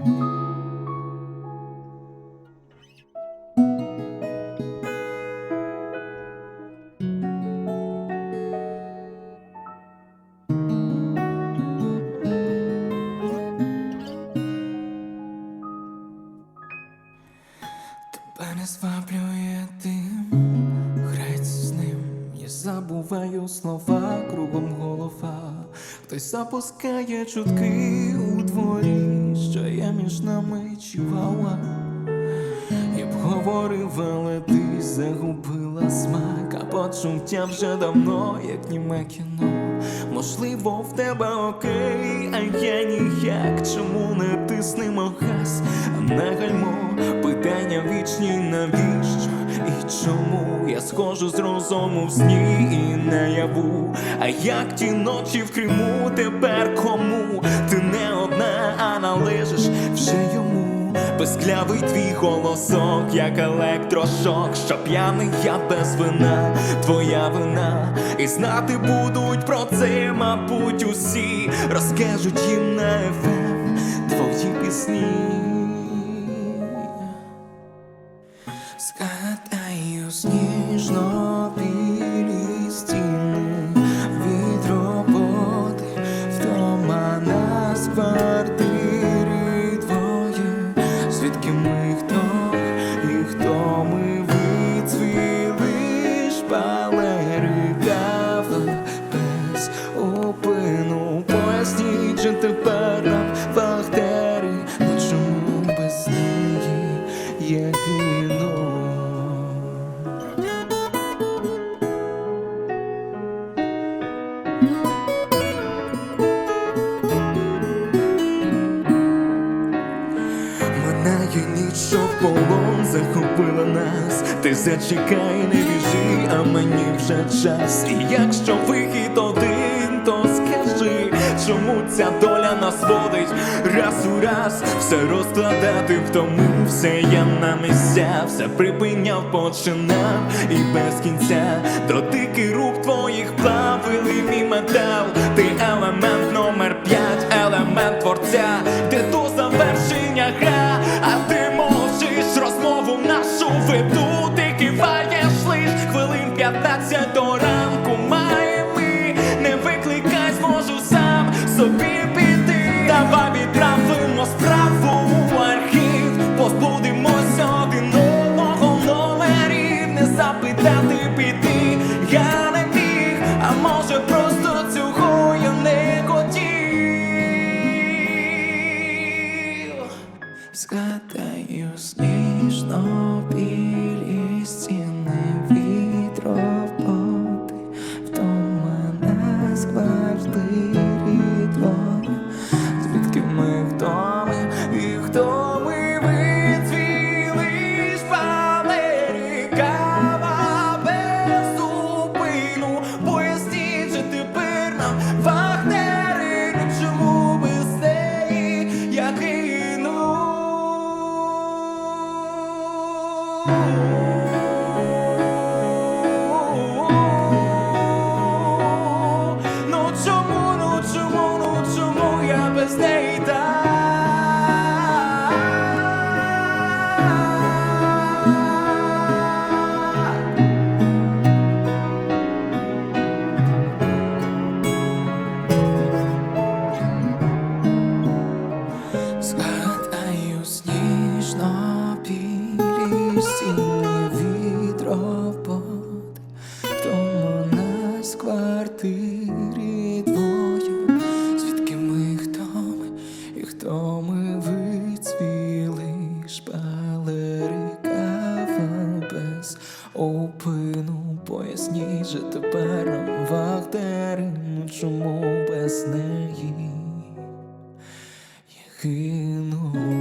Тебе не зваблює дим, грається з ним, я забуваю слова, кругом голова. Хтось запускає чутки у дворі, що є між нами чувала. Я б говорив, ти загубила смак, а почуття вже давно, як німе кіно. Можливо, в тебе окей, а я ніяк. Чому не тиснемо газ, а не гальмо? Питання вічні, навіщо і чому я схожу з розуму в сні і наяву? А як ті ночі в Криму тепер кому? Ти не належиш вже йому. Безклявий твій голосок, як електрошок, що п'яний я без вина, твоя вина, і знати будуть про це, мабуть, усі розкажуть їм на ефем твої пісні. Згадаю сніжно же тепер нам ну чому без неї я гину. Минає ніч, полон захопила нас. Ти зачекай, не біжи, а мені вже час. І якщо вихід ця доля нас водить. Раз у раз, все розкладати в тому все я на місця, все припиняв, починав і без кінця. Дотики рук твоїх плавили мій метал. Ти Я не міг, а може просто цього я не хотів. Згадаю сніжно білі стіни роботи, вдома нас квартирі шпалери без опину, поясніть же тепер нам вахтери, ну чому без неї. Я гину.